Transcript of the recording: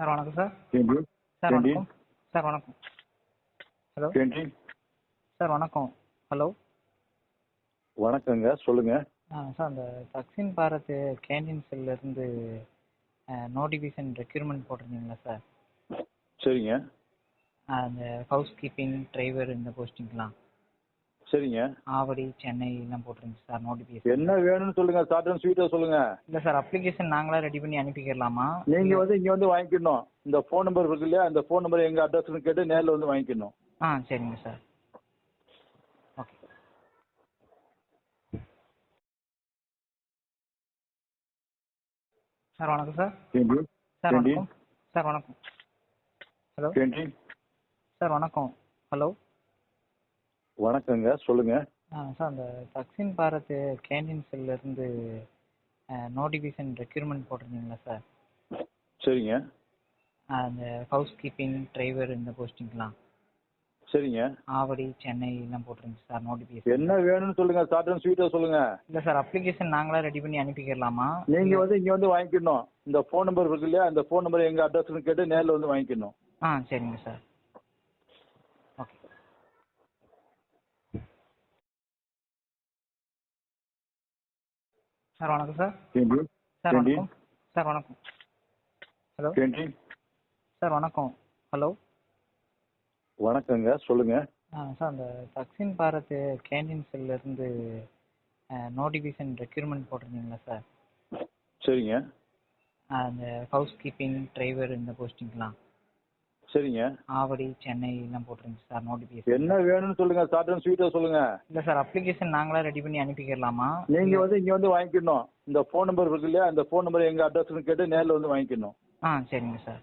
Sir வணக்கம் sir. Sir வணக்கம். Sir வணக்கம். ஹலோ? சார் வணக்கம். ஹலோ? வணக்கங்க சொல்லுங்க. ஆ சார் அந்த தக்ஷின் பாரத் கேண்டீன் செல்லேருந்து நோட்டிஃபிகேஷன் ரெக்யூர்மெண்ட் போட்டிருந்தீங்களா சார்? சரிங்க. அந்த ஹவுஸ் கீப்பிங் டிரைவர் இந்த போஸ்டிங்லாம். சரிங்க. ஆவடி சென்னை எல்லாம் போட்டிருந்துச்சு சார் நோட்டிஃபிகேஷன் என்ன வேணும்னு சொல்லுங்க அண்ட் ஸ்வீட்டா சொல்லுங்க. இல்லை சார் அப்ளிகேஷன் நாங்களா ரெடி பண்ணி அனுப்பிக்கிறலாமா நீங்க வந்து இங்க வந்து வாங்கிக்கணும். இந்த ஃபோன் நம்பர் இருக்கு இல்லையா அந்த ஃபோன் நம்பர் எங்க அட்ரஸ்னு கேட்டு நேர்ல வந்து வாங்கிக்கணும். ஆ சரிங்க சார். ஓகே சார் வணக்கம் சார். சார் வணக்கம். சார் வணக்கம். ஹலோ? சார் வணக்கம். ஹலோ? வணக்கங்க சொல்லுங்க. சார் அந்த தக்ஷின் பாரத் கேண்டீன் செல்லேருந்து நோட்டிஃபிகேஷன் ரெக்யூர்மெண்ட் போட்டிருந்தீங்களா சார் சரிங்க. அந்த ஹவுஸ் கீப்பிங் டிரைவர் இந்த போஸ்டிங்லாம் சரிங்க. ஆவடி சென்னை எல்லாம் போட்டிருந்துச்சு சார் நோட்டிஃபிகேஷன் என்ன வேணும்னு சொல்லுங்க அண்ட் ஸ்வீட்டா சொல்லுங்க. இல்லை சார் அப்ளிகேஷன் நாங்களா ரெடி பண்ணி அனுப்பிக்கிறலாமா நீங்க வந்து இங்க வந்து வாங்கிக்கணும். இந்த ஃபோன் நம்பர் இருக்கு இல்லையா அந்த ஃபோன் நம்பர் எங்க அட்ரஸ்னு கேட்டு நேர்ல வந்து வாங்கிக்கணும். ஆ சரிங்க சார் ஓகே சார் வணக்கம் சார். சார் வணக்கம். சார் வணக்கம். ஹலோ? சார் வணக்கம். ஹலோ? வணக்கங்க சொல்லுங்க. சார் அந்த தக்ஷின் பாரத் கேண்டீன் செல்லேருந்து நோட்டிஃபிகேஷன் ரெக்யூர்மெண்ட் போட்டிருந்தீங்களா சார்? சரிங்க. அந்த ஹவுஸ் கீப்பிங் டிரைவர் இந்த போஸ்டிங்லாம் சரிங்க. ஆவடி சென்னை எல்லாம் போட்டிருந்துச்சு சார் நோட்டிஃபிகேஷன் என்ன வேணும்னு சொல்லுங்க அண்ட் ஸ்வீட்டா சொல்லுங்க. இல்லை சார் அப்ளிகேஷன் நாங்களா ரெடி பண்ணி அனுப்பிக்கிறலாமா நீங்க வந்து இங்க வந்து வாங்கிக்கணும். இந்த ஃபோன் நம்பர் இருக்கு இல்லையா அந்த ஃபோன் நம்பர் எங்க அட்ரஸ்னு கேட்டு நேர்ல வந்து வாங்கிக்கணும். ஆ சரிங்க சார்.